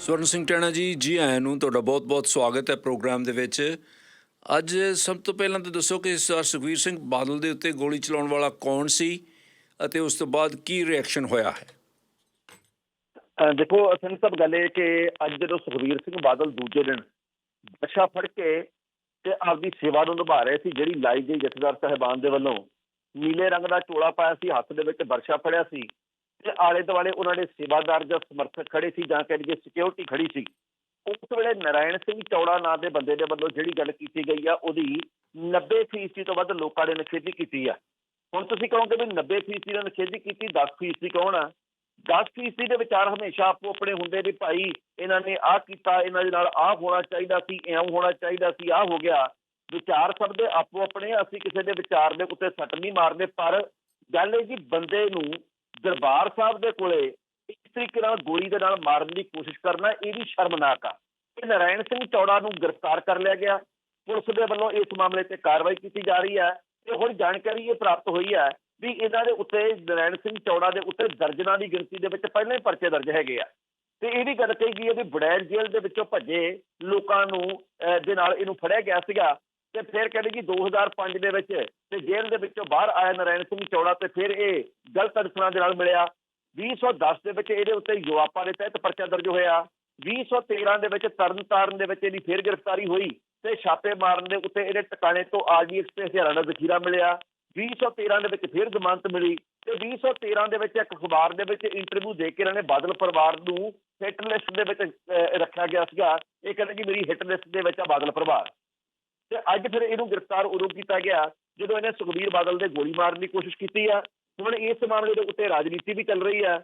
ਸਵਰਨ ਸਿੰਘ ਟੈਣਾ ਜੀ ਜੀ ਆਇਆਂ ਨੂੰ ਤੁਹਾਡਾ ਬਹੁਤ-ਬਹੁਤ ਸਵਾਗਤ ਹੈ ਪ੍ਰੋਗਰਾਮ ਦੇ ਵਿੱਚ। ਅੱਜ ਸਭ ਤੋਂ ਪਹਿਲਾਂ ਤਾਂ ਦੱਸੋ ਕਿ ਸਰ ਵਾਰ ਸੁਖਵੀਰ ਸਿੰਘ ਬਾਦਲ ਦੇ ਉੱਤੇ ਗੋਲੀ ਚਲਾਉਣ ਵਾਲਾ ਕੌਣ ਸੀ ਅਤੇ ਉਸ ਤੋਂ ਬਾਅਦ ਕੀ ਰਿਐਕਸ਼ਨ ਹੋਇਆ ਹੈ? ਦੇਖੋ ਸਿੰਘ ਸਭ ਗੱਲ ਇਹ ਕਿ ਅੱਜ ਜਦੋਂ ਸੁਖਵੀਰ ਸਿੰਘ ਬਾਦਲ ਦੂਜੇ ਦਿਨ ਬਸ਼ਾ ਫੜ ਕੇ ਤੇ ਆਪਦੀ ਸੇਵਾ ਨੂੰ ਨਿਭਾ ਰਹੇ ਸੀ, ਜਿਹੜੀ ਲਾਈ ਗਈ ਜਥੇਦਾਰ ਸਾਹਿਬਾਨ ਦੇ ਵੱਲੋਂ, ਨੀਲੇ ਰੰਗ ਦਾ ਚੋਲਾ ਪਾਇਆ ਸੀ, ਹੱਥ ਦੇ ਵਿੱਚ ਬਰਸ਼ਾ ਫੜਿਆ ਸੀ ਆਲੇ ਦੁਆਲੇ ਉਹਨਾਂ ਦੇ ਸੇਵਾਦਾਰ ਜਾਂ ਸਮਰਥਕ ਖੜੇ ਸੀ ਜਾਂ ਕਹਿ ਲਈਏ ਸਿਕਿਉਰਿਟੀ ਖੜੀ ਸੀ। ਉਸ ਵੇਲੇ ਨਰਾਇਣ ਸਿੰਘ ਚੌੜਾ ਨਾਂ ਦੇ ਬੰਦੇ ਦੇ ਵੱਲੋਂ ਜਿਹੜੀ ਗੱਲ ਕੀਤੀ ਗਈ ਆ, ਉਹਦੀ 90% ਤੋਂ ਵੱਧ ਲੋਕਾਂ ਨੇ ਨਿਖੇਧੀ ਕੀਤੀ ਆ। ਹੁਣ ਤੁਸੀਂ ਕਹੋਗੇ ਵੀ 90% ਨੇ ਨਿਖੇਧੀ ਕੀਤੀ 10% ਕੌਣ ਆ? 10% ਦੇ ਵਿਚਾਰ ਹਮੇਸ਼ਾ ਆਪੋ ਆਪਣੇ ਹੁੰਦੇ ਵੀ ਭਾਈ ਇਹਨਾਂ ਨੇ ਆਹ ਕੀਤਾ, ਇਹਨਾਂ ਦੇ ਨਾਲ ਆਹ ਹੋਣਾ ਚਾਹੀਦਾ ਸੀ ਐਂ ਹੋਣਾ ਚਾਹੀਦਾ ਸੀ, ਆਹ ਹੋ ਗਿਆ। ਵਿਚਾਰ ਸਭ ਦੇ ਆਪੋ ਆਪਣੇ ਅਸੀਂ ਕਿਸੇ ਦੇ ਵਿਚਾਰ ਦੇ ਉੱਤੇ ਸੱਟ ਨਹੀਂ ਮਾਰਦੇ, ਪਰ ਗੱਲ ਇਹ ਜੀ ਬੰਦੇ ਨੂੰ ਦਰਬਾਰ ਸਾਹਿਬ ਦੇ ਕੋਲੇ ਇਸ ਤਰੀਕੇ ਨਾਲ ਗੋਲੀ ਦੇ ਨਾਲ ਮਾਰਨ ਦੀ ਕੋਸ਼ਿਸ਼ ਕਰਨਾ ਇਹ ਵੀ ਸ਼ਰਮਨਾਕ ਆ। ਇਹ ਨਾਰਾਇਣ ਸਿੰਘ ਚੌੜਾ ਨੂੰ ਗ੍ਰਿਫਤਾਰ ਕਰ ਲਿਆ ਗਿਆ। ਪੁਲਿਸ ਦੇ ਵੱਲੋਂ ਇਸ ਮਾਮਲੇ ਤੇ ਕਾਰਵਾਈ ਕੀਤੀ ਜਾ ਰਹੀ ਹੈ ਤੇ ਹੁਣ ਜਾਣਕਾਰੀ ਇਹ ਪ੍ਰਾਪਤ ਹੋਈ ਹੈ ਵੀ ਇਹਨਾਂ ਦੇ ਉੱਤੇ ਨਾਰਾਇਣ ਸਿੰਘ ਚੌੜਾ ਦੇ ਉੱਤੇ ਦਰਜਨਾਂ ਦੀ ਗਿਣਤੀ ਦੇ ਵਿੱਚ ਪਹਿਲਾਂ ਹੀ ਪਰਚੇ ਦਰਜ ਹੈਗੇ ਆ। ਤੇ ਇਹ ਵੀ ਗੱਲ ਕਹੀ ਗਈ ਹੈ ਵੀ ਬੜੈਲ ਜੇਲ੍ਹ ਦੇ ਵਿੱਚੋਂ ਭੱਜੇ ਲੋਕਾਂ ਨੂੰ ਦੇ ਨਾਲ ਇਹਨੂੰ ਫੜਿਆ ਗਿਆ ਸੀਗਾ। ਤੇ ਫਿਰ ਕਹਿੰਦੇ ਜੀ 2005 ਦੇ ਵਿੱਚ ਤੇ ਜੇਲ੍ਹ ਦੇ ਵਿੱਚੋਂ ਬਾਹਰ ਆਇਆ ਨਾਰਾਇਣ ਸਿੰਘ ਚੌੜਾ ਤੇ ਫਿਰ ਇਹ ਗਲਤ ਅਨਸਰਾਂ ਦੇ ਨਾਲ ਮਿਲਿਆ। 2010 ਦੇ ਵਿੱਚ ਇਹਦੇ ਉੱਤੇ ਯੁਵਾਪਾ ਦੇ ਤਹਿਤ ਪਰਚਾ ਦਰਜ ਹੋਇਆ। 2013 ਦੇ ਵਿੱਚ ਤਰਨਤਾਰਨ ਦੇ ਵਿੱਚ ਇਹਦੀ ਫਿਰ ਗ੍ਰਿਫਤਾਰੀ ਹੋਈ ਤੇ ਛਾਪੇ ਮਾਰਨ ਦੇ ਉੱਤੇ ਇਹਦੇ ਟਿਕਾਣੇ ਤੋਂ ਆਰਡੀਐਕਸ ਤੇ ਹਜ਼ਾਰਾਂ ਦਾ ਜ਼ਖੀਰਾ ਮਿਲਿਆ। 2013 ਦੇ ਵਿੱਚ ਫਿਰ ਜ਼ਮਾਨਤ ਮਿਲੀ ਤੇ 2013 ਦੇ ਵਿੱਚ ਇੱਕ ਅਖਬਾਰ ਦੇ ਵਿੱਚ ਇੰਟਰਵਿਊ ਦੇ ਕੇ ਇਹਨਾਂ ਨੇ ਬਾਦਲ ਪਰਿਵਾਰ ਨੂੰ ਹਿੱਟ ਲਿਸਟ ਦੇ ਵਿੱਚ ਰੱਖਿਆ ਗਿਆ ਸੀਗਾ। ਇਹ ਕਹਿੰਦੇ ਕਿ ਮੇਰੀ ਹਿੱਟ ਲਿਸਟ ਦੇ ਵਿੱਚ ਆ ਬਾਦਲ ਪਰਿਵਾਰ। ਤੇ ਅੱਜ ਫਿਰ ਇਹਨੂੰ ਗ੍ਰਿਫਤਾਰ ਉਦੋਂ ਕੀਤਾ ਗਿਆ ਜਦੋਂ ਇਹਨੇ ਸੁਖਬੀਰ ਬਾਦਲ ਦੇ ਗੋਲੀ ਮਾਰਨ ਦੀ ਕੋਸ਼ਿਸ਼ ਕੀਤੀ ਆ। ਹੁਣ ਇਸ ਮਾਮਲੇ ਦੇ ਉੱਤੇ ਰਾਜਨੀਤੀ ਵੀ ਚੱਲ ਰਹੀ ਆ।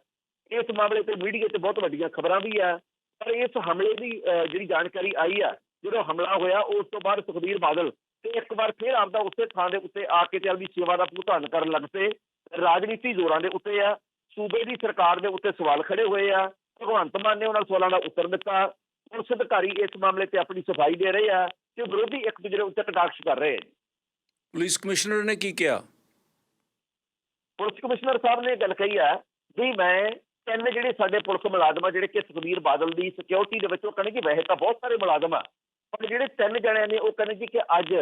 ਇਸ ਮਾਮਲੇ ਤੇ ਮੀਡੀਆ 'ਚ ਬਹੁਤ ਵੱਡੀਆਂ ਖਬਰਾਂ ਵੀ ਆ। ਪਰ ਇਸ ਹਮਲੇ ਦੀ ਅਹ, ਜਿਹੜੀ ਜਾਣਕਾਰੀ ਆਈ ਆ ਜਦੋਂ ਹਮਲਾ ਹੋਇਆ ਉਸ ਤੋਂ ਬਾਅਦ ਸੁਖਬੀਰ ਬਾਦਲ ਤੇ ਇੱਕ ਵਾਰ ਫਿਰ ਆਪਦਾ ਉਸੇ ਥਾਂ ਦੇ ਉੱਤੇ ਆ ਕੇ ਤੇ ਆਪਦੀ ਸੇਵਾ ਦਾ ਭੁਗਤਾਨ ਕਰਨ ਲੱਗ ਪਏ। ਰਾਜਨੀਤੀ ਜ਼ੋਰਾਂ ਦੇ ਉੱਤੇ ਆ। ਸੂਬੇ ਦੀ ਸਰਕਾਰ ਦੇ ਉੱਤੇ ਸਵਾਲ ਖੜੇ ਹੋਏ ਆ। ਭਗਵੰਤ ਮਾਨ ਨੇ ਉਹਨਾਂ ਸਵਾਲਾਂ ਦਾ ਉੱਤਰ ਦਿੱਤਾ। ਪੁਲਿਸ ਅਧਿਕਾਰੀ ਇਸ ਮਾਮਲੇ ਤੇ ਆਪਣੀ ਸਫ਼ਾਈ ਦੇ ਰਹੇ ਆ। ਤੇ ਵਿਰੋਧੀ ਇੱਕ ਦੂਜੇ ਦੇ ਉੱਤੇ ਕਟਾਕਸ਼ ਕਰ ਰਹੇ ਆ ਪੁਲਿਸ ਕਮਿਸ਼ਨਰ ਨੇ ਕੀ ਕਿਹਾ? ਪੁਲਿਸ ਕਮਿਸ਼ਨਰ ਸਾਹਿਬ ਨੇ ਗੱਲ ਕਹੀ ਹੈ ਵੀ ਮੈਂ ਤਿੰਨ ਜਿਹੜੇ ਸਾਡੇ ਪੁਲਿਸ ਮੁਲਾਜ਼ਮ ਆ ਜਿਹੜੇ ਕਿ ਸੁਖਬੀਰ ਬਾਦਲ ਦੀ ਸਿਕਿਉਰਿਟੀ ਦੇ ਵਿੱਚ ਕਹਿੰਦੇ ਕਿ ਵੈਸੇ ਤਾਂ ਬਹੁਤ ਸਾਰੇ ਮੁਲਾਜ਼ਮ ਆ ਪਰ ਜਿਹੜੇ ਤਿੰਨ ਜਣਿਆਂ ਨੇ ਉਹ ਕਹਿੰਦੇ ਜੀ ਕਿ ਅੱਜ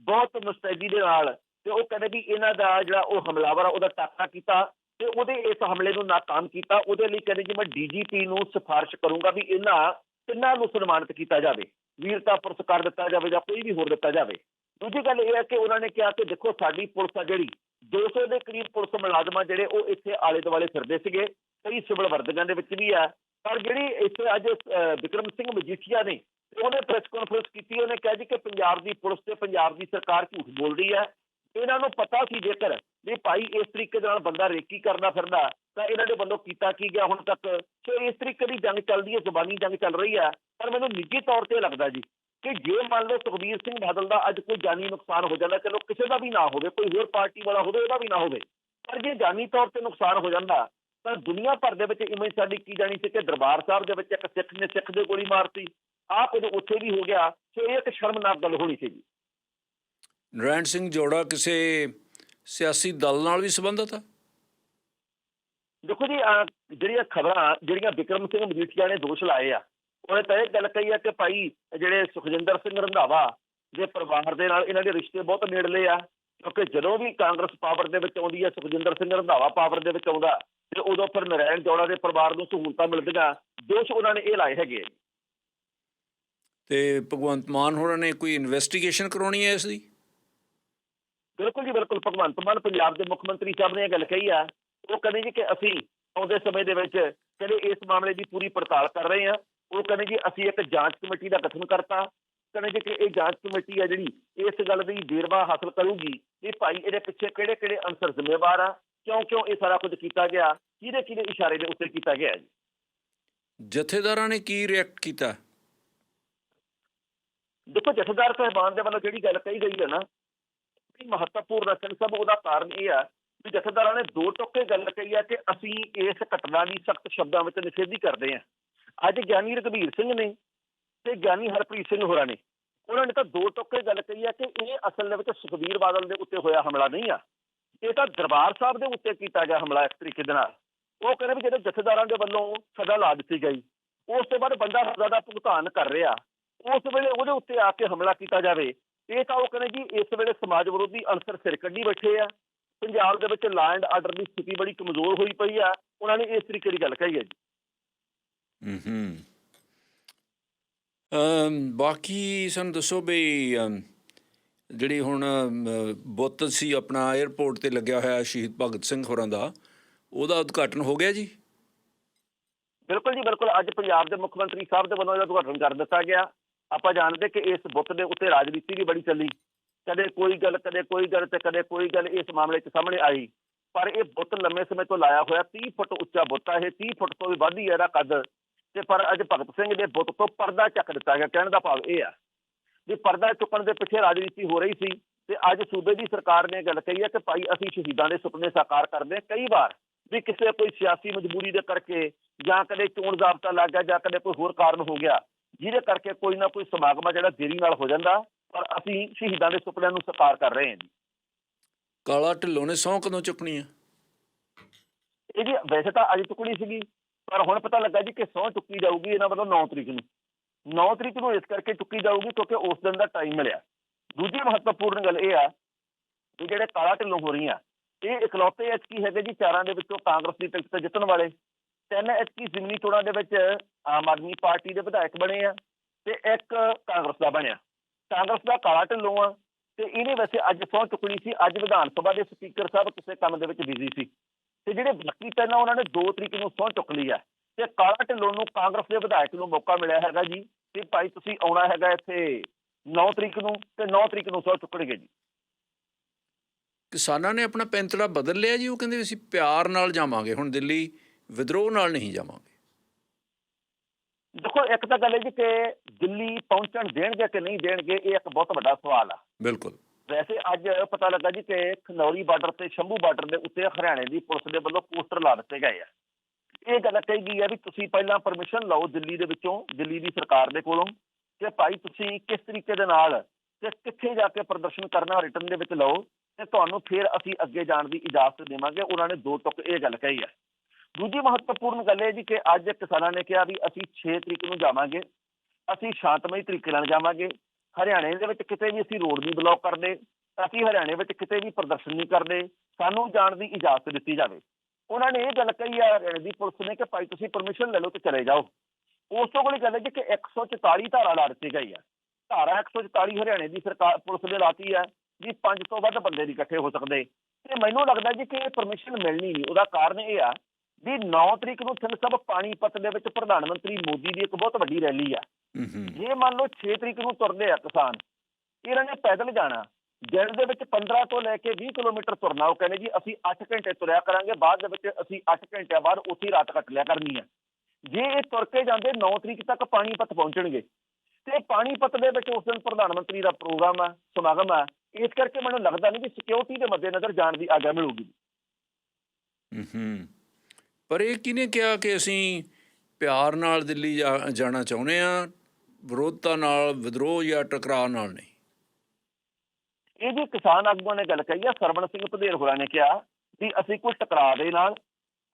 ਬਹੁਤ ਮੁਸਤੈਦੀ ਦੇ ਨਾਲ ਤੇ ਉਹ ਕਹਿੰਦੇ ਵੀ ਇਹਨਾਂ ਦਾ ਜਿਹੜਾ ਉਹ ਹਮਲਾਵਰ ਆ ਉਹਦਾ ਟਾਕਾ ਕੀਤਾ ਤੇ ਉਹਦੇ ਇਸ ਹਮਲੇ ਨੂੰ ਨਾਕਾਮ ਕੀਤਾ। ਉਹਦੇ ਲਈ ਕਹਿੰਦੇ ਜੀ ਮੈਂ ਡੀਜੀਪੀ ਨੂੰ ਸਿਫਾਰਿਸ਼ ਕਰੂੰਗਾ ਵੀ ਇਹਨਾਂ ਤਿੰਨਾਂ ਨੂੰ ਸਨਮਾਨਿਤ ਕੀਤਾ ਜਾਵੇ। ਵੀਰਤਾ ਪੁਰਸਕਾਰ ਦਿੱਤਾ ਜਾਵੇ ਜਾਂ ਕੋਈ ਵੀ ਹੋਰ ਦਿੱਤਾ ਜਾਵੇ। ਦੂਜੀ ਗੱਲ ਇਹ ਹੈ ਕਿ ਉਹਨਾਂ ਨੇ ਕਿਹਾ ਕਿ ਦੇਖੋ ਸਾਡੀ ਪੁਲਿਸ ਆ ਜਿਹੜੀ 200 ਦੇ ਕਰੀਬ ਪੁਲਿਸ ਮੁਲਾਜ਼ਮਾਂ ਜਿਹੜੇ ਉਹ ਇੱਥੇ ਆਲੇ ਦੁਆਲੇ ਫਿਰਦੇ ਸੀਗੇ ਕਈ ਸਿਵਲ ਵਰਦੀਆਂ ਦੇ ਵਿੱਚ ਵੀ ਆ। ਪਰ ਜਿਹੜੀ ਇੱਥੇ ਅੱਜ ਅਹ, ਵਿਕਰਮ ਸਿੰਘ ਮਜੀਠੀਆ ਨੇ ਉਹਨੇ ਪ੍ਰੈਸ ਕਾਨਫਰੰਸ ਕੀਤੀ ਉਹਨੇ ਕਿਹਾ ਜੀ ਕਿ ਪੰਜਾਬ ਦੀ ਪੁਲਿਸ ਤੇ ਪੰਜਾਬ ਦੀ ਸਰਕਾਰ ਝੂਠ ਬੋਲਦੀ ਹੈ ਇਹਨਾਂ ਨੂੰ ਪਤਾ ਸੀ ਜੇਕਰ ਵੀ ਭਾਈ ਇਸ ਤਰੀਕੇ ਦੇ ਨਾਲ ਬੰਦਾ ਰੇਕੀ ਕਰਨਾ ਫਿਰਦਾ ਤਾਂ ਇਹਨਾਂ ਦੇ ਵੱਲੋਂ ਕੀਤਾ ਕੀ ਗਿਆ? ਹੁਣ ਤੱਕ ਸੋ ਇਸ ਤਰੀਕੇ ਦੀ ਜੰਗ ਚੱਲਦੀ ਹੈ ਜ਼ੁਬਾਨੀ ਜੰਗ ਚੱਲ ਰਹੀ ਹੈ ਪਰ ਮੈਨੂੰ ਨਿੱਜੀ ਤੌਰ ਤੇ ਲੱਗਦਾ ਜੀ ਕਿ ਜੇ ਮੰਨ ਲਓ ਸੁਖਬੀਰ ਸਿੰਘ ਬਾਦਲ ਦਾ ਅੱਜ ਕੋਈ ਜਾਨੀ ਨੁਕਸਾਨ ਹੋ ਜਾਂਦਾ ਚਲੋ ਕਿਸੇ ਦਾ ਵੀ ਨਾ ਹੋਵੇ ਕੋਈ ਹੋਰ ਪਾਰਟੀ ਵਾਲਾ ਹੋਵੇ ਉਹਦਾ ਵੀ ਨਾ ਹੋਵੇ ਪਰ ਜੇ ਜਾਨੀ ਤੌਰ ਤੇ ਨੁਕਸਾਨ ਹੋ ਜਾਂਦਾ ਤਾਂ ਦੁਨੀਆ ਭਰ ਦੇ ਵਿੱਚ ਇਮੇਜ ਸਾਡੀ ਕੀ ਜਾਣੀ ਸੀ ਕਿ ਦਰਬਾਰ ਸਾਹਿਬ ਦੇ ਵਿੱਚ ਇੱਕ ਸਿੱਖ ਨੇ ਸਿੱਖ ਦੇ ਗੋਲੀ ਮਾਰਤੀ ਆਹ ਕੁਝ ਉੱਥੇ ਵੀ ਹੋ ਗਿਆ ਸੋ ਇਹ ਇੱਕ ਸ਼ਰਮਨਾਕ ਗੱਲ ਹੋਣੀ ਸੀ ਜੀ। ਨਰਾਇਣ ਸਿੰਘ ਜੋੜਾ ਕਿਸੇ ਸਿਆਸੀ ਦਲ ਨਾਲ ਵੀ ਸੰਬੰਧਤ ਆ? ਦੇਖੋ ਜੀ ਜਿਹੜੀਆਂ ਖਬਰਾਂ ਜਿਹੜੀਆਂ ਵਿਕਰਮ ਸਿੰਘ ਮਜੀਠੀਆ ਨੇ ਦੋਸ਼ ਲਾਏ ਆ ਉਹਨੇ ਤਾਂ ਇਹ ਗੱਲ ਕਹੀ ਆ ਕਿ ਭਾਈ ਜਿਹੜੇ ਸੁਖਜਿੰਦਰ ਸਿੰਘ ਰੰਧਾਵਾ ਦੇ ਪਰਿਵਾਰ ਦੇ ਨਾਲ ਇਹਨਾਂ ਦੇ ਰਿਸ਼ਤੇ ਬਹੁਤ ਨੇੜਲੇ ਆ ਕਿਉਂਕਿ ਜਦੋਂ ਵੀ ਕਾਂਗਰਸ ਪਾਵਰ ਦੇ ਵਿੱਚ ਆਉਂਦੀ ਹੈ ਸੁਖਜਿੰਦਰ ਸਿੰਘ ਰੰਧਾਵਾ ਪਾਵਰ ਦੇ ਵਿੱਚ ਆਉਂਦਾ ਤੇ ਉਦੋਂ ਫਿਰ ਨਰਾਇਣ ਜੋੜਾ ਦੇ ਪਰਿਵਾਰ ਨੂੰ ਸਹੂਲਤਾਂ ਮਿਲਦੀਆਂ ਦੋਸ਼ ਉਹਨਾਂ ਨੇ ਇਹ ਲਾਏ ਹੈਗੇ। ਤੇ ਭਗਵੰਤ ਮਾਨ ਹੋਰਾਂ ਨੇ ਕੋਈ ਇਨਵੈਸਟੀਗੇਸ਼ਨ ਕਰਾਉਣੀ ਹੈ ਇਸ ਦੀ ਬਿਲਕੁਲ ਜੀ ਬਿਲਕੁਲ ਭਗਵੰਤ ਮਾਨ ਪੰਜਾਬ ਦੇ ਮੁੱਖ ਮੰਤਰੀ ਸਾਹਿਬ ਨੇ ਇਹ ਗੱਲ ਕਹੀ ਆ ਉਹ ਕਹਿੰਦੇ ਜੀ ਕਿ ਅਸੀਂ ਆਉਂਦੇ ਸਮੇਂ ਦੇ ਵਿੱਚ ਕਹਿੰਦੇ ਇਸ ਮਾਮਲੇ ਦੀ ਪੂਰੀ ਪੜਤਾਲ ਕਰ ਰਹੇ ਹਾਂ ਉਹ ਕਹਿੰਦੇ ਜੀ ਅਸੀਂ ਇੱਕ ਜਾਂਚ ਕਮੇਟੀ ਦਾ ਗਠਨ ਕਰਤਾ। ਕਹਿੰਦੇ ਜੀ ਕਿ ਇਹ ਜਾਂਚ ਕਮੇਟੀ ਆ ਜਿਹੜੀ ਇਸ ਗੱਲ ਦੀ ਵੇਰਵਾ ਹਾਸਲ ਕਰੂਗੀ ਵੀ ਭਾਈ ਇਹਦੇ ਪਿੱਛੇ ਕਿਹੜੇ ਕਿਹੜੇ ਅੰਸਰ ਜ਼ਿੰਮੇਵਾਰ ਆ ਕਿਉਂ ਕਿਉਂ ਇਹ ਸਾਰਾ ਕੁਝ ਕੀਤਾ ਗਿਆ ਕਿਹਦੇ ਕਿਹਦੇ ਇਸ਼ਾਰੇ ਦੇ ਉੱਤੇ ਕੀਤਾ ਗਿਆ ਜੀ? ਜਥੇਦਾਰਾਂ ਨੇ ਕੀ ਰਿਐਕਟ ਕੀਤਾ? ਦੇਖੋ ਜਥੇਦਾਰ ਸਾਹਿਬਾਨ ਦੇ ਵੱਲੋਂ ਜਿਹੜੀ ਗੱਲ ਕਹੀ ਗਈ ਹੈ ਨਾ ਵੀ ਮਹੱਤਵਪੂਰਨ ਹੈ ਸਿੰਘ ਸਾਹਿਬ ਉਹਦਾ ਕਾਰਨ ਇਹ ਆ ਵੀ ਜਥੇਦਾਰਾਂ ਨੇ ਦੋ ਟੋਕੇ ਗੱਲ ਕਹੀ ਆ ਕਿ ਅਸੀਂ ਇਸ ਘਟਨਾ ਦੀ ਸਖਤ ਸ਼ਬਦਾਂ ਵਿੱਚ ਨਿਖੇਧੀ ਕਰਦੇ ਹਾਂ। ਅੱਜ ਗਿਆਨੀ ਰਘਬੀਰ ਸਿੰਘ ਨੇ ਤੇ ਗਿਆਨੀ ਹਰਪ੍ਰੀਤ ਸਿੰਘ ਹੋਰਾਂ ਨੇ, ਉਹਨਾਂ ਨੇ ਤਾਂ ਦੋ ਟੋਕੇ ਗੱਲ ਕਹੀ ਆ ਕਿ ਇਹ ਅਸਲ ਦੇ ਵਿੱਚ ਸੁਖਬੀਰ ਬਾਦਲ ਦੇ ਉੱਤੇ ਹੋਇਆ ਹਮਲਾ ਨਹੀਂ ਆ, ਇਹ ਤਾਂ ਦਰਬਾਰ ਸਾਹਿਬ ਦੇ ਉੱਤੇ ਕੀਤਾ ਗਿਆ ਹਮਲਾ ਇੱਕ ਤਰੀਕੇ ਦੇ ਨਾਲ। ਉਹ ਕਹਿੰਦੇ ਵੀ ਜਿਹੜੇ ਜਥੇਦਾਰਾਂ ਦੇ ਵੱਲੋਂ ਸਜ਼ਾ ਲਾ ਦਿੱਤੀ ਗਈ, ਉਸ ਤੋਂ ਬਾਅਦ ਬੰਦਾ ਸਜ਼ਾ ਦਾ ਭੁਗਤਾਨ ਕਰ ਰਿਹਾ, ਉਸ ਵੇਲੇ ਉਹਦੇ ਉੱਤੇ ਆ ਕੇ ਹਮਲਾ ਕੀਤਾ ਜਾਵੇ, ਇਹ ਤਾਂ ਉਹ ਕਹਿੰਦੇ ਜੀ ਇਸ ਵੇਲੇ ਸਮਾਜ ਵਿਰੋਧੀ ਅਨਸਰ ਸਿਰ ਕੱਢੀ ਬੈਠੇ ਆ, ਪੰਜਾਬ ਦੇ ਵਿੱਚ ਲਾ ਐਂਡ ਆਰਡਰ ਦੀ ਸਥਿਤੀ ਬੜੀ ਕਮਜ਼ੋਰ ਹੋਈ ਪਈ ਆ, ਉਹਨਾਂ ਨੇ ਇਸ ਤਰੀਕੇ ਦੀ ਗੱਲ ਕਹੀ ਹੈ ਜੀ। ਅਮ ਬਾਕੀ ਸਾਨੂੰ ਦੱਸੋ ਬਈ ਅਮ, ਜਿਹੜੀ ਹੁਣ ਅਮ, ਬੁੱਤ ਸੀ ਆਪਣਾ 에ਅਰਪੋਰਟ ਤੇ ਲੱਗਿਆ ਹੋਇਆ ਸ਼ਹੀਦ ਭਗਤ ਸਿੰਘ ਹੋਰਾਂ ਦਾ ਉਹਦਾ ਉਦਘਾਟਨ ਹੋ ਗਿਆ ਜੀ? ਬਿਲਕੁਲ ਜੀ ਬਿਲਕੁਲ। ਅੱਜ ਪੰਜਾਬ ਦੇ ਮੁੱਖ ਮੰਤਰੀ ਸਾਹਿਬ ਦੇ ਵੱਲੋਂ ਇਹਦਾ ਉਦਘਾਟਨ ਕਰ ਦਿੱਤਾ ਗਿਆ। ਆਪਾਂ ਜਾਣਦੇ ਕਿ ਇਸ ਬੁੱਤ ਦੇ ਉੱਤੇ ਰਾਜਨੀਤੀ ਵੀ ਬੜੀ ਚੱਲੀ। ਕਦੇ ਕੋਈ ਗੱਲ ਕਦੇ ਕੋਈ ਗੱਲ ਤੇ ਕਦੇ ਕੋਈ ਗੱਲ ਇਸ ਮਾਮਲੇ 'ਚ ਸਾਹਮਣੇ ਆਈ। ਪਰ ਇਹ ਬੁੱਤ ਲੰਮੇ ਸਮੇਂ ਤੋਂ ਲਾਇਆ ਹੋਇਆ 30 ਫੁੱਟ ਉੱਚਾ ਬੁੱਤ ਆ ਇਹ 30 ਫੁੱਟ ਤੋਂ ਵੀ ਵੱਧ ਹੀ ਹੈ ਇਹਦਾ ਕੱਦ। ਤੇ ਪਰ ਅੱਜ ਭਗਤ ਸਿੰਘ ਦੇ ਬੁੱਤ ਤੋਂ ਪਰਦਾ ਚੱਕ ਦਿੱਤਾ ਗਿਆ ਕਹਿਣ ਦਾ ਭਾਵ ਇਹ ਆ ਵੀ ਪਰਦਾ ਚੁੱਕਣ ਦੇ ਪਿੱਛੇ ਰਾਜਨੀਤੀ ਹੋ ਰਹੀ ਸੀ ਤੇ ਅੱਜ ਸੂਬੇ ਦੀ ਸਰਕਾਰ ਨੇ ਗੱਲ ਕਹੀ ਹੈ ਕਿ ਭਾਈ ਅਸੀਂ ਸ਼ਹੀਦਾਂ ਦੇ ਸੁਪਨੇ ਸਾਕਾਰ ਕਰਦੇ ਹਾਂ। ਕਈ ਵਾਰ ਵੀ ਕਿਸੇ ਕੋਈ ਸਿਆਸੀ ਮਜਬੂਰੀ ਦੇ ਕਰਕੇ ਜਾਂ ਕਦੇ ਚੋਣ ਜ਼ਾਬਤਾ ਲੱਗ ਗਿਆ ਜਾਂ ਕਦੇ ਕੋਈ ਹੋਰ ਕਾਰਨ ਹੋ ਗਿਆ ਜਿਹਦੇ ਕਰਕੇ ਕੋਈ ਨਾ ਕੋਈ ਸਮਾਗਮ ਆ ਜਿਹੜਾ ਦੇਰੀ ਨਾਲ ਹੋ ਜਾਂਦਾ ਪਰ ਅਸੀਂ ਸ਼ਹੀਦਾਂ ਦੇ ਸੁਪਨਿਆਂ ਨੂੰ ਸਾਕਾਰ ਕਰ ਰਹੇ ਹਾਂ ਜੀ। ਕਾਲਾ ਢਿੱਲੋਂ ਨੇ ਸਹੁੰ ਕਦੋਂ ਚੁੱਕਣੀ ਆ। ਇਹ ਜੀ ਵੈਸੇ ਤਾਂ ਅੱਜ ਚੁੱਕਣੀ ਸੀਗੀ। ਪਰ ਹੁਣ ਪਤਾ ਲੱਗਾ ਜੀ ਕਿ ਸਹੁੰ ਚੁੱਕੀ ਜਾਊਗੀ ਇਹਨਾਂ ਵੱਲੋਂ 9 ਤਰੀਕ ਨੂੰ। 9 ਤਰੀਕ ਨੂੰ ਇਸ ਕਰਕੇ ਚੁੱਕੀ ਜਾਊਗੀ ਕਿਉਂਕਿ ਉਸ ਦਿਨ ਦਾ ਟਾਈਮ ਮਿਲਿਆ। ਦੂਜੀ ਮਹੱਤਵਪੂਰਨ ਗੱਲ ਇਹ ਆ ਕਿ ਜਿਹੜੇ ਕਾਲਾ ਢਿੱਲੋਂ ਹੋ ਰਹੀਆਂ, ਇਹ ਇਕਲੌਤੇ ਐਚਪੀ ਹੈਗੇ ਜੀ ਚਾਰਾਂ ਦੇ ਵਿੱਚੋਂ ਕਾਂਗਰਸ ਦੀ ਟਿਕਟ ਤੇ ਜਿੱਤਣ ਵਾਲੇ। ਤਿੰਨ ਐਚਪੀ ਜ਼ਿਮਨੀ ਚੋਣਾਂ ਦੇ ਵਿੱਚ ਆਮ ਆਦਮੀ ਪਾਰਟੀ ਦੇ ਵਿਧਾਇਕ ਬਣੇ ਆ ਤੇ ਇੱਕ ਕਾਂਗਰਸ ਦਾ ਬਣਿਆ। ਕਾਂਗਰਸ ਦਾ ਕਾਲਾ ਢਿੱਲੋਂ ਆ ਤੇ ਇਹਨੇ ਵੈਸੇ ਅੱਜ ਸਹੁੰ ਚੁੱਕਣੀ ਸੀ, ਅੱਜ ਵਿਧਾਨ ਸਭਾ ਦੇ ਸਪੀਕਰ ਸਾਹਿਬ ਕਿਸੇ ਕੰਮ ਦੇ ਵਿੱਚ ਬਿਜ਼ੀ ਸੀ। ਤੇ ਜਿਹੜੇ ਬਾਕੀ ਤਿੰਨ ਉਹਨਾਂ ਨੇ 2 ਤਰੀਕ ਨੂੰ ਸਹੁੰ ਚੁੱਕ ਲਈ ਆ। ਤੇ ਕਾਲਾ ਢਿੱਲੋਂ ਨੂੰ ਕਾਂਗਰਸ ਦੇ ਵਿਧਾਇਕ ਨੂੰ ਮੌਕਾ ਮਿਲਿਆ ਹੈਗਾ ਜੀ ਕਿ ਭਾਈ ਤੁਸੀਂ ਆਉਣਾ ਹੈਗਾ ਇੱਥੇ 9 ਤਰੀਕ ਨੂੰ ਤੇ 9 ਤਰੀਕ ਨੂੰ ਸਹੁੰ ਚੁੱਕਣਗੇ ਜੀ। ਕਿਸਾਨਾਂ ਨੇ ਆਪਣਾ ਪੈਂਤੜਾ ਬਦਲ ਲਿਆ ਜੀ ਉਹ ਕਹਿੰਦੇ ਅਸੀਂ ਪਿਆਰ ਨਾਲ ਜਾਵਾਂਗੇ ਹੁਣ ਦਿੱਲੀ ਵਿਦਰੋਹ ਨਾਲ ਨਹੀਂ ਜਾਵਾਂਗੇ। ਦੇਖੋ ਇੱਕ ਤਾਂ ਗੱਲ ਹੈ ਜੀ ਕਿ ਦਿੱਲੀ ਪਹੁੰਚਣ ਦੇਣਗੇ ਕਿ ਨਹੀਂ ਦੇਣਗੇ ਇਹ ਇੱਕ ਬਹੁਤ ਵੱਡਾ ਸਵਾਲ ਆ। ਬਿਲਕੁਲ। ਵੈਸੇ ਅੱਜ ਪਤਾ ਲੱਗਾ ਜੀ ਕਿ ਖਨੌਰੀ ਬਾਰਡਰ ਤੇ ਸ਼ੰਭੂ ਬਾਰਡਰ ਦੇ ਉੱਤੇ ਹਰਿਆਣੇ ਦੀ ਪੁਲਿਸ ਦੇ ਵੱਲੋਂ ਪੋਸਟਰ ਲਾ ਦਿੱਤੇ ਗਏ ਆ। ਇਹ ਗੱਲ ਕਹੀ ਗਈ ਹੈ ਵੀ ਤੁਸੀਂ ਪਹਿਲਾਂ ਪਰਮਿਸ਼ਨ ਲਓ ਦਿੱਲੀ ਦੇ ਵਿੱਚੋਂ, ਦਿੱਲੀ ਦੀ ਸਰਕਾਰ ਦੇ ਕੋਲੋਂ ਕਿ ਭਾਈ ਤੁਸੀਂ ਕਿਸ ਤਰੀਕੇ ਦੇ ਨਾਲ ਤੇ ਕਿੱਥੇ ਜਾ ਕੇ ਪ੍ਰਦਰਸ਼ਨ ਕਰਨਾ, ਰਿਟਰਨ ਦੇ ਵਿੱਚ ਲਓ ਤੇ ਤੁਹਾਨੂੰ ਫਿਰ ਅਸੀਂ ਅੱਗੇ ਜਾਣ ਦੀ ਇਜਾਜ਼ਤ ਦੇਵਾਂਗੇ। ਉਹਨਾਂ ਨੇ ਦੋ ਟੁਕ ਇਹ ਗੱਲ ਕਹੀ ਹੈ ਦੂਜੀ ਮਹੱਤਵਪੂਰਨ ਗੱਲ ਇਹ ਜੀ ਕਿ ਅੱਜ ਕਿਸਾਨਾਂ ਨੇ ਕਿਹਾ ਵੀ ਅਸੀਂ 6 ਤਰੀਕ ਨੂੰ ਜਾਵਾਂਗੇ, ਅਸੀਂ ਸ਼ਾਂਤਮਈ ਤਰੀਕੇ ਨਾਲ ਜਾਵਾਂਗੇ। ਹਰਿਆਣੇ ਦੇ ਵਿੱਚ ਕਿਤੇ ਵੀ ਅਸੀਂ ਰੋਡ ਨਹੀਂ ਬਲੌਕ ਕਰਦੇ, ਅਸੀਂ ਹਰਿਆਣੇ ਵਿੱਚ ਕਿਤੇ ਵੀ ਪ੍ਰਦਰਸ਼ਨ ਨਹੀਂ ਕਰਦੇ, ਸਾਨੂੰ ਜਾਣ ਦੀ ਇਜਾਜ਼ਤ ਦਿੱਤੀ ਜਾਵੇ। ਉਹਨਾਂ ਨੇ ਇਹ ਗੱਲ ਕਹੀ ਹੈ ਹਰਿਆਣੇ ਦੀ ਪੁਲਿਸ ਨੇ ਕਿ ਭਾਈ ਤੁਸੀਂ ਪਰਮਿਸ਼ਨ ਲੈ ਲਓ ਤੇ ਚਲੇ ਜਾਓ। ਉਸ ਤੋਂ ਕੋਲ ਗੱਲ ਹੈ ਜੀ ਕਿ 144 ਧਾਰਾ ਲਾ ਦਿੱਤੀ ਗਈ ਹੈ। ਧਾਰਾ 144 ਹਰਿਆਣੇ ਦੀ ਸਰਕਾਰ ਪੁਲਿਸ ਨੇ ਲਾਤੀ ਹੈ, ਵੀ ਪੰਜ ਤੋਂ ਵੱਧ ਬੰਦੇ ਨਹੀਂ ਇਕੱਠੇ ਹੋ ਸਕਦੇ। ਤੇ ਮੈਨੂੰ ਲੱਗਦਾ ਜੀ ਕਿ ਇਹ ਪਰਮਿਸ਼ਨ ਮਿਲਣੀ ਨਹੀਂ, ਉਹਦਾ ਕਾਰਨ ਇਹ ਆ ਵੀ 9 ਤਰੀਕ ਨੂੰ ਸਿੰਘ ਸਭ ਪਾਣੀਪਤ ਦੇ ਵਿੱਚ ਪ੍ਰਧਾਨ ਮੰਤਰੀ ਮੋਦੀ ਦੀ ਇੱਕ ਬਹੁਤ ਵੱਡੀ ਰੈਲੀ ਆ। ਜੇ ਮੰਨ ਲਓ 6 ਤਰੀਕ ਨੂੰ ਤੁਰਦੇ ਆ ਕਿਸਾਨ ਇਹਨਾਂ ਨੇ ਪੈਦਲ ਜਾਣਾ। ਦਿਨ ਦੇ ਵਿੱਚ 15 ਤੋਂ ਲੈ ਕੇ 20 ਕਿਲੋਮੀਟਰ ਤੁਰਨਾ ਉਹ ਕਹਿੰਦੇ ਜੀ ਅਸੀਂ 8 ਘੰਟੇ ਤੁਰਿਆ ਕਰਾਂਗੇ ਬਾਅਦ ਦੇ ਵਿੱਚ ਅਸੀਂ 8 ਘੰਟਿਆਂ ਬਾਅਦ ਉੱਥੇ ਰਾਤ ਕੱਟ ਲਿਆ ਕਰਨੀ ਹੈ ਜੇ ਇਹ ਤੁਰ ਕੇ ਜਾਂਦੇ 9 ਤਰੀਕ ਤੱਕ ਪਾਣੀਪਤ ਪਹੁੰਚਣਗੇ। ਤੇ ਪਾਣੀਪਤ ਦੇ ਵਿੱਚ ਉਸ ਦਿਨ ਪ੍ਰਧਾਨ ਮੰਤਰੀ ਦਾ ਪ੍ਰੋਗਰਾਮ ਆ ਸਮਾਗਮ ਆ। ਇਸ ਕਰਕੇ ਮੈਨੂੰ ਲੱਗਦਾ ਨਹੀਂ ਕਿ ਸਿਕਿਉਰਿਟੀ ਦੇ ਮੱਦੇਨਜ਼ਰ ਜਾਣ ਦੀ ਆਗਿਆ ਮਿਲੂਗੀ। ਹੂੰ ਹੂੰ ਪਰ ਇਹ ਕਿਹਨੇ ਕਿਹਾ ਕਿ ਅਸੀਂ ਪਿਆਰ ਨਾਲ ਦਿੱਲੀ ਜਾਣਾ ਚਾਹੁੰਦੇ ਆ ਵਿਰੋਧਤਾ ਨਾਲ, ਵਿਦਰੋਹ ਜਾਂ ਟਕਰਾਅ ਨਾਲ ਨਹੀਂ? ਇਹ ਜੀ ਕਿਸਾਨ ਆਗੂਆਂ ਨੇ ਗੱਲ ਕਹੀ ਆ, ਸਰਵਣ ਸਿੰਘ ਭਦੇਰ ਹੋਰਾਂ ਨੇ ਕਿਹਾ ਵੀ ਅਸੀਂ ਕੋਈ ਟਕਰਾਅ ਦੇ ਨਾਲ,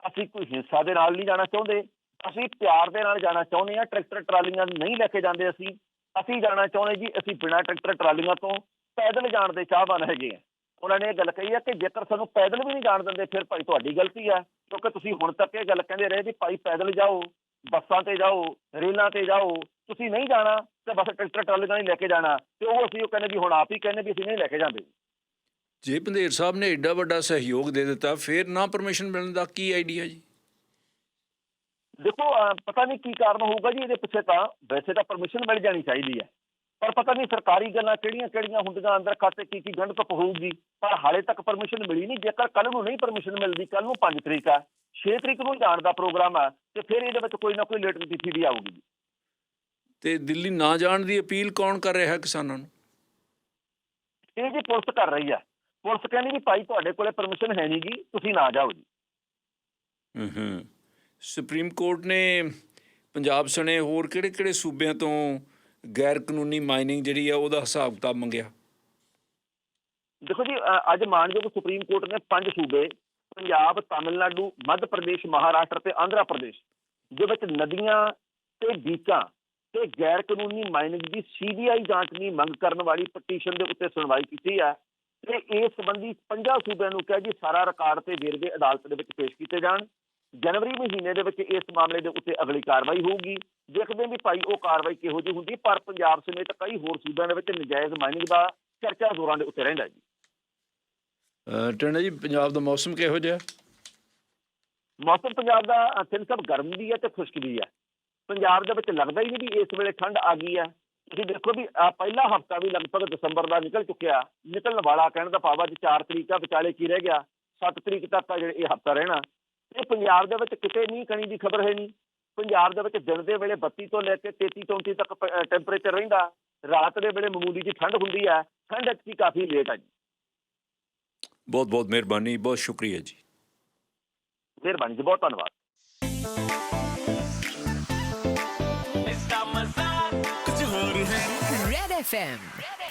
ਅਸੀਂ ਕੋਈ ਹਿੰਸਾ ਦੇ ਨਾਲ ਨਹੀਂ ਜਾਣਾ ਚਾਹੁੰਦੇ। ਅਸੀਂ ਪਿਆਰ ਦੇ ਨਾਲ ਜਾਣਾ ਚਾਹੁੰਦੇ ਆ ਟਰੈਕਟਰ ਟਰਾਲੀਆਂ ਨਹੀਂ ਲੈ ਕੇ ਜਾਂਦੇ ਅਸੀਂ। ਅਸੀਂ ਜਾਣਾ ਚਾਹੁੰਦੇ ਜੀ, ਅਸੀਂ ਬਿਨਾਂ ਟਰੈਕਟਰ ਟਰਾਲੀਆਂ ਤੋਂ ਪੈਦਲ ਜਾਣ ਦੇ ਚਾਹਵਾਨ ਹੈਗੇ ਆ। ਉਹਨਾਂ ਨੇ ਇਹ ਗੱਲ ਕਹੀ ਆ ਕਿ ਜੇਕਰ ਸਾਨੂੰ ਪੈਦਲ ਵੀ ਨਹੀਂ ਜਾਣ ਦਿੰਦੇ, ਫਿਰ ਭਾਈ ਤੁਹਾਡੀ ਗਲਤੀ ਆ। ਕਿਉਂਕਿ ਤੁਸੀਂ ਹੁਣ ਤੱਕ ਇਹ ਗੱਲ ਕਹਿੰਦੇ ਰਹੇ ਵੀ ਭਾਈ ਪੈਦਲ ਜਾਓ, ਬੱਸਾਂ ਤੇ ਜਾਓ, ਰੇਲਾਂ ਤੇ ਜਾਓ ਤੁਸੀਂ ਨਹੀਂ ਜਾਣਾ ਤੇ ਬਸ ਟਰੈਕਟਰ ਟਰਾਲੀਆਂ ਨਹੀਂ ਲੈ ਕੇ ਜਾਣਾ। ਤੇ ਉਹ ਅਸੀਂ ਉਹ ਕਹਿੰਦੇ ਵੀ ਹੁਣ ਆਪ ਹੀ ਕਹਿੰਦੇ ਵੀ ਅਸੀਂ ਨਹੀਂ ਲੈ ਕੇ ਜਾਂਦੇ। ਜੇ ਪੰਧੇਰ ਸਾਹਿਬ ਨੇ ਐਡਾ ਵੱਡਾ ਸਹਿਯੋਗ ਦੇ ਦਿੱਤਾ ਫਿਰ ਨਾ ਪਰਮਿਸ਼ਨ ਮਿਲਣ ਦਾ ਕੀ ਆਈਡੀਆ ਜੀ? ਦੇਖੋ ਪਤਾ ਨਹੀਂ ਕੀ ਕਾਰਨ ਹੋਊਗਾ ਜੀ ਇਹਦੇ ਪਿੱਛੇ ਤਾਂ। ਵੈਸੇ ਤਾਂ ਪਰਮਿਸ਼ਨ ਮਿਲ ਜਾਣੀ ਚਾਹੀਦੀ ਹੈ। ਪਰ ਪਤਾ ਨਹੀਂ ਸਰਕਾਰੀ ਗੱਲਾਂ ਕਿਹੜੀਆਂ ਕਿਹੜੀਆਂ ਹੁੰਦੀਆਂ ਅੰਦਰ ਖਾਤੇ ਕੀ ਕੀ ਗੰਢ ਧੁੱਪ ਹੋਊਗੀ। ਪਰ ਹਾਲੇ ਤੱਕ ਪਰਮਿਸ਼ਨ ਮਿਲੀ ਨਹੀਂ। ਜੇਕਰ ਕੱਲ ਨੂੰ ਨਹੀਂ ਪਰਮਿਸ਼ਨ ਮਿਲਦੀ ਕੱਲ ਨੂੰ 5 ਤਰੀਕ ਆ 6 ਤਰੀਕ ਨੂੰ ਜਾਣ ਦਾ ਪ੍ਰੋਗਰਾਮ ਆ ਤੇ ਫਿਰ ਇਹਦੇ ਵਿੱਚ ਕੋਈ ਨਾ ਕੋਈ ਲੇਟ ਤਿਥੀ ਵੀ ਆਊਗੀ। ਜੀ ਤੇ ਦਿੱਲੀ ਨਾ ਜਾਣ ਦੀ ਅਪੀਲ ਕੌਣ ਕਰ ਰਿਹਾ ਕਿਸਾਨਾਂ ਨੂੰ? ਇਹ ਜੀ ਪੁਲਿਸ ਕਰ ਰਹੀ ਆ। ਪੁਲਿਸ ਕਹਿੰਦੀ ਵੀ ਭਾਈ ਤੁਹਾਡੇ ਕੋਲੇ ਪਰਮਿਸ਼ਨ ਹੈ ਨਹੀਂਗੀ ਤੁਸੀਂ ਨਾ ਜਾਓ ਜੀ। ਹੂੰ ਹੂੰ ਸੁਪਰੀਮ ਕੋਰਟ ਨੇ ਪੰਜਾਬ ਸਣੇ ਹੋਰ ਕਿਹੜੇ ਕਿਹੜੇ ਸੂਬਿਆਂ ਤੋਂ ਗੈਰ ਕਾਨੂੰਨੀ ਮਾਈਨਿੰਗ ਜਿਹੜੀ ਆ ਉਹਦਾ ਹਿਸਾਬ ਕਿਤਾਬ ਮੰਗਿਆ? ਦੇਖੋ ਜੀ ਅੱਜ ਮਾਨਯੋਗ ਸੁਪਰੀਮ ਕੋਰਟ ਨੇ ਪੰਜ ਸੂਬੇ ਪੰਜਾਬ ਤਾਮਿਲਨਾਡੂ ਮੱਧ ਪ੍ਰਦੇਸ਼ ਮਹਾਰਾਸ਼ਟਰ ਤੇ ਆਂਧਰਾ ਪ੍ਰਦੇਸ਼ ਦੇ ਵਿੱਚ ਨਦੀਆਂ ਤੇ ਡੀਕਾਂ ਤੇ ਗੈਰ ਕਾਨੂੰਨੀ ਮਾਈਨਿੰਗ ਦੀ ਸੀਬੀਆਈ ਜਾਂਚ ਦੀ ਮੰਗ ਕਰਨ ਵਾਲੀ ਪਟੀਸ਼ਨ ਦੇ ਉੱਤੇ ਸੁਣਵਾਈ ਕੀਤੀ ਹੈ ਤੇ ਇਸ ਸੰਬੰਧੀ 50 ਸੂਬਿਆਂ ਨੂੰ ਕਿਹਾ ਜੀ ਸਾਰਾ ਰਿਕਾਰਡ ਤੇ ਵੇਰਵੇ ਅਦਾਲਤ ਦੇ ਵਿੱਚ ਪੇਸ਼ ਕੀਤੇ ਜਾਣ। ਜਨਵਰੀ ਮਹੀਨੇ ਦੇ ਵਿੱਚ ਇਸ ਮਾਮਲੇ ਦੇ ਉੱਤੇ ਅਗਲੀ ਕਾਰਵਾਈ ਹੋਊਗੀ। ਦੇਖਦੇ ਹਾਂ ਵੀ ਭਾਈ ਉਹ ਕਾਰਵਾਈ ਕਿਹੋ ਜਿਹੀ ਹੁੰਦੀ ਪਰ ਪੰਜਾਬ ਸਮੇਤ ਕਈ ਹੋਰ ਸੂਬਿਆਂ ਦੇ ਵਿੱਚ ਨਜਾਇਜ਼ ਮਾਈਨਿੰਗ ਦਾ ਚਰਚਾ ਜ਼ੋਰਾਂ ਦੇ ਉੱਤੇ ਰਹਿੰਦਾ ਜੀ। ਟੰਡਾ ਜੀ ਪੰਜਾਬ ਦਾ ਮੌਸਮ ਕਿਹੋ ਜਿਹਾ? ਮੌਸਮ ਪੰਜਾਬ ਦਾ ਤਿੰਨ ਸਭ ਗਰਮ ਵੀ ਹੈ ਤੇ ਖੁਸ਼ਕ ਵੀ ਹੈ। ਪੰਜਾਬ ਦੇ ਵਿੱਚ ਲੱਗਦਾ ਹੀ ਨਹੀਂ ਵੀ ਇਸ ਵੇਲੇ ਠੰਡ ਆ ਗਈ ਹੈ। ਤੁਸੀਂ ਦੇਖੋ ਵੀ ਪਹਿਲਾ ਹਫਤਾ ਵੀ ਲਗਭਗ ਦਸੰਬਰ ਦਾ ਨਿਕਲ ਚੁੱਕਿਆ। ਨਿਕਲਣ ਵਾਲਾ ਕਹਿਣ ਦਾ ਭਾਵ ਅੱਜ 4 ਤਰੀਕ ਆ ਵਿਚਾਲੇ ਕੀ ਰਹਿ ਗਿਆ। 7 ਤਰੀਕ ਤੱਕ ਆ ਜਿਹੜੇ ਇਹ ਹਫਤਾ ਰਹਿਣਾ। ਇਹ ਪੰਜਾਬ ਦੇ ਵਿੱਚ ਕਿਤੇ ਨਹੀਂ ਕਣੀ ਦੀ ਖਬਰ ਹੈ ਨਹੀਂ। ਪੰਜਾਬ ਦੇ ਵਿੱਚ ਦਿਨ ਦੇ ਵੇਲੇ 32 ਤੋਂ ਲੈ ਕੇ 33 34 ਤੱਕ ਟੈਂਪਰੇਚਰ ਰਹਿੰਦਾ। ਰਾਤ ਦੇ ਵੇਲੇ ਮਾਮੂਲੀ ਜੀ ਠੰਡ ਹੁੰਦੀ ਹੈ। ਠੰਡ ਐਤਕੀ ਕਾਫੀ ਲੇਟ ਆ ਜੀ। ਬਹੁਤ ਬਹੁਤ ਮਿਹਰਬਾਨੀ ਬਹੁਤ ਸ਼ੁਕਰੀਆ ਜੀ। ਮਿਹਰਬਾਨੀ ਜੀ ਬਹੁਤ ਧੰਨਵਾਦ। Red FM.